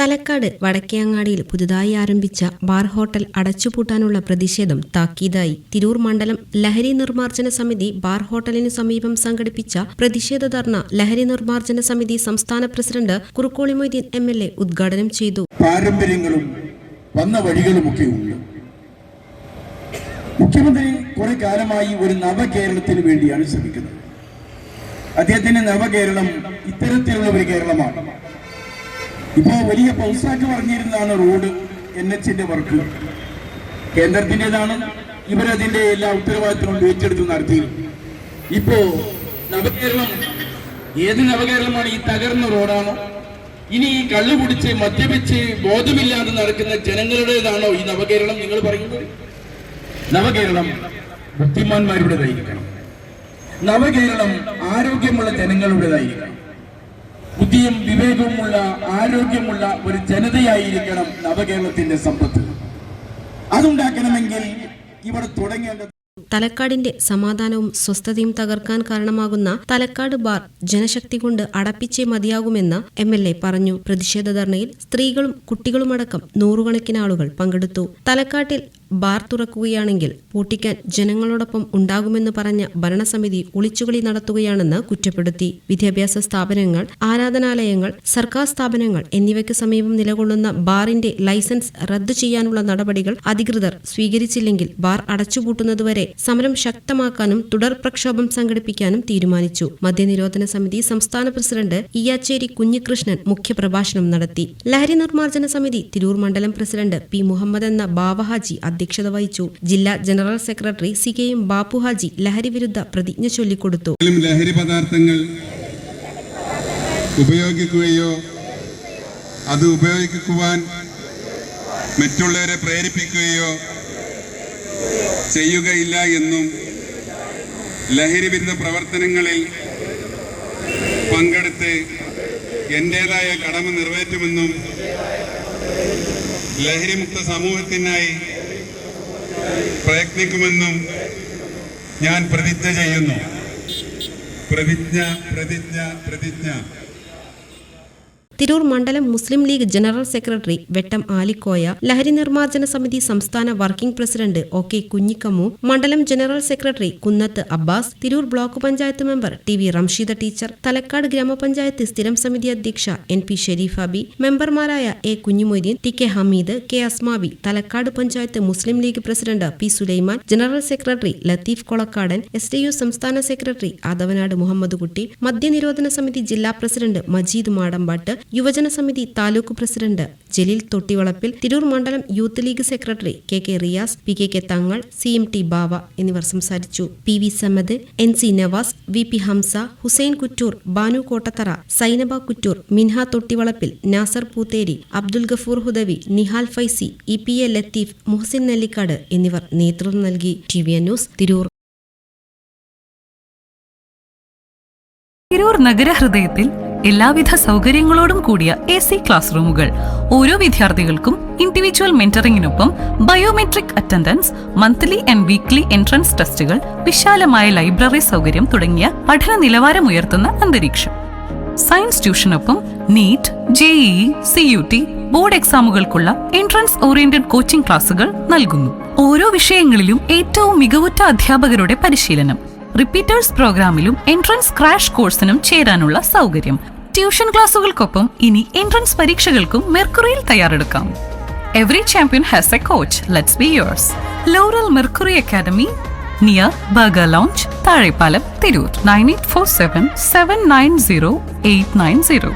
Thalakkad വടക്കേങ്ങാടിയിൽ പുതുതായി ആരംഭിച്ച bar hotel അടച്ചുപൂട്ടാനുള്ള പ്രതിഷേധം താക്കീതായി. തിരൂർ മണ്ഡലം ലഹരി നിർമ്മാർജന സമിതി ബാർ ഹോട്ടലിന് സമീപം സംഘടിപ്പിച്ച പ്രതിഷേധ ധർണ ലഹരി നിർമ്മാർജന സമിതി സംസ്ഥാന president Kurukkoli Moideen M L A ഉദ്ഘാടനം ചെയ്തു. പാരമ്പര്യങ്ങളും വന്ന വഴികളുമൊക്കെ ഉണ്ട് മുഖ്യമന്ത്രി കുറെ കാലമായി ഒരു നവകേരളത്തിന് വേണ്ടിയാണ് ശ്രമിക്കുന്നത്. അദ്ദേഹത്തിന്റെ നവകേരളം ഇത്തരത്തിലുള്ള ഒരു കേരളമാണ്. ഇപ്പോ വലിയ പൗസാക്ക് പറഞ്ഞിരുന്നതാണ് റോഡ് എൻ എച്ചിന്റെ വർക്ക്. കേന്ദ്രത്തിന്റെതാണ്. ഇവരതിന്റെ എല്ലാ ഉത്തരവാദിത്തവും ഏറ്റെടുത്ത് നടത്തി ഇപ്പോ നവകേരളം ഏത് നവകേരളമാണ് ഈ തകർന്ന റോഡാണോ? ഇനി ഈ കള്ളു കുടിച്ച് മദ്യപിച്ച് ബോധമില്ലാതെ നടക്കുന്ന ജനങ്ങളുടേതാണോ ഈ നവകേരളം നിങ്ങൾ പറയുന്നത്? നവകേരളം ബുദ്ധിമാന്മാരുടേതായിരിക്കണം. നവകേരളം ആരോഗ്യമുള്ള ജനങ്ങളുടേതായിരിക്കണം. ബുദ്ധിയും വിവേകവുമുള്ള ആരോഗ്യമുള്ള ഒരു ജനതയായിരിക്കണം നവകേരളത്തിന്റെ സമ്പത്ത്. അതുണ്ടാക്കണമെങ്കിൽ ഇവിടെ തുടങ്ങേണ്ടത് തലക്കാടിന്റെ സമാധാനവും സ്വസ്ഥതയും തകർക്കാൻ കാരണമാകുന്ന തലക്കാട് ബാർ ജനശക്തി കൊണ്ട് അടപ്പിച്ചേ മതിയാകുമെന്ന് എം എൽ എ പറഞ്ഞു. പ്രതിഷേധ ധർണയിൽ സ്ത്രീകളും കുട്ടികളുമടക്കം നൂറുകണക്കിന് ആളുകൾ പങ്കെടുത്തു. തലക്കാട്ടിൽ ബാർ തുറക്കുകയാണെങ്കിൽ പൂട്ടിക്കാൻ ജനങ്ങളോടൊപ്പം ഉണ്ടാകുമെന്ന് പറഞ്ഞ ഭരണസമിതി ഒളിച്ചുകളി നടത്തുകയാണെന്ന് കുറ്റപ്പെടുത്തി. വിദ്യാഭ്യാസ സ്ഥാപനങ്ങൾ ആരാധനാലയങ്ങൾ സർക്കാർ സ്ഥാപനങ്ങൾ എന്നിവയ്ക്ക് സമീപം നിലകൊള്ളുന്ന ബാറിന്റെ ലൈസൻസ് റദ്ദു ചെയ്യാനുള്ള നടപടികൾ അധികൃതർ സ്വീകരിച്ചില്ലെങ്കിൽ ബാർ അടച്ചുപൂട്ടുന്നതുവരെ സമരം ശക്തമാക്കാനും തുടർ പ്രക്ഷോഭം സംഘടിപ്പിക്കാനും തീരുമാനിച്ചു. മദ്യനിരോധന സമിതി സംസ്ഥാന പ്രസിഡന്റ് ഇയാച്ചേരി കുഞ്ഞികൃഷ്ണൻ മുഖ്യപ്രഭാഷണം നടത്തി. ലഹരി നിർമ്മാർജന സമിതി തിരൂർ മണ്ഡലം പ്രസിഡന്റ് പി മുഹമ്മദ് എന്ന ബാവഹാജി അധ്യക്ഷത വഹിച്ചു. ജില്ലാ general secretary C K M Bappuhaji ലഹരി വിരുദ്ധ പ്രതിജ്ഞ ചൊല്ലിക്കൊടുത്തു. ലഹരി പദാർത്ഥങ്ങൾ ഉപയോഗിക്കുകയോ അത് ഉപയോഗിക്കുവാൻ മറ്റുള്ളവരെ പ്രേരിപ്പിക്കുകയോ ചെയ്യുകയില്ല എന്നും ലഹരി വിരുദ്ധ പ്രവർത്തനങ്ങളിൽ പങ്കെടുത്ത് എന്റേതായ കടമ നിറവേറ്റുമെന്നും ലഹരിമുക്ത സമൂഹത്തിനായി പ്രയത്നിക്കുമെന്നും ഞാൻ പ്രതിജ്ഞ ചെയ്യുന്നു. പ്രതിജ്ഞ പ്രതിജ്ഞ പ്രതിജ്ഞ. തിരൂർ മണ്ഡലം മുസ്ലിം league general secretary Vettam Alikoya ലഹരി നിർമ്മാർജന സമിതി സംസ്ഥാന working president O K Kunjikammu മണ്ഡലം general secretary Kunnath Abbas Tirur block panchayat member T V Ramsheeda teacher Thalakkad ഗ്രാമപഞ്ചായത്ത് സ്ഥിരം സമിതി അധ്യക്ഷ എൻ പി ഷെരീഫ ബി മെമ്പർമാരായ A Kunjimoideen T K Hameed K Asmabi Thalakkad panchayat Muslim League president P Sulaiman general secretary Latheef Kolakkadan S D U സംസ്ഥാന secretary Athavanad Muhammad Kutty മദ്യനിരോധന സമിതി ജില്ലാ president Majeed Madampat യുവജന സമിതി താലൂക്ക് പ്രസിഡന്റ് ജലീൽ തൊട്ടിവളപ്പിൽ തിരൂർ മണ്ഡലം youth league secretary K K Riyas P K K Thangal C M T Bava എന്നിവർ സംസാരിച്ചു. P V Samad N C Navas V P Hamza Hussain Kuttur Banu Kottathara Sainaba Kuttur Minha Thottivalappil Nasar Poothery Abdul Gafoor Hudavi Nihal Faizy E P A Latheef Muhsin Nellikkad എന്നിവർ നേതൃത്വം നൽകി. T V news Tirur. Tirur നഗരഹൃദയത്തിൽ എല്ലാവിധ സൗകര്യങ്ങളോടും കൂടിയ A C class റൂമുകൾ. ഓരോ വിദ്യാർത്ഥികൾക്കും individual മെന്ററിംഗിനൊപ്പം biometric attendance monthly and weekly entrance ടെസ്റ്റുകൾ വിശാലമായ ലൈബ്രറി സൗകര്യം തുടങ്ങിയ പഠന നിലവാരം ഉയർത്തുന്ന അന്തരീക്ഷം. Science ട്യൂഷനൊപ്പം NEET J E C U T board എക്സാമുകൾക്കുള്ള entrance oriented coaching ക്ലാസുകൾ നൽകുന്നു. ഓരോ വിഷയങ്ങളിലും ഏറ്റവും മികവുറ്റ അധ്യാപകരുടെ പരിശീലനം. റിപ്പീറ്റേഴ്സ് പ്രോഗ്രാമിലും എൻട്രൻസ് ക്രാഷ് കോഴ്സിനും ചേരാനുള്ള സൗകര്യം. ട്യൂഷൻ ക്ലാസുകൾക്കൊപ്പം ഇനി എൻട്രൻസ് പരീക്ഷകൾക്കും മെർക്കുറിയിൽ തയ്യാറെടുക്കാം. Every champion has a coach let's be yours Laurel Mercury Academy near Burger Lounge Thazhepalam Tirur nine eight four seven seven nine zero eight nine zero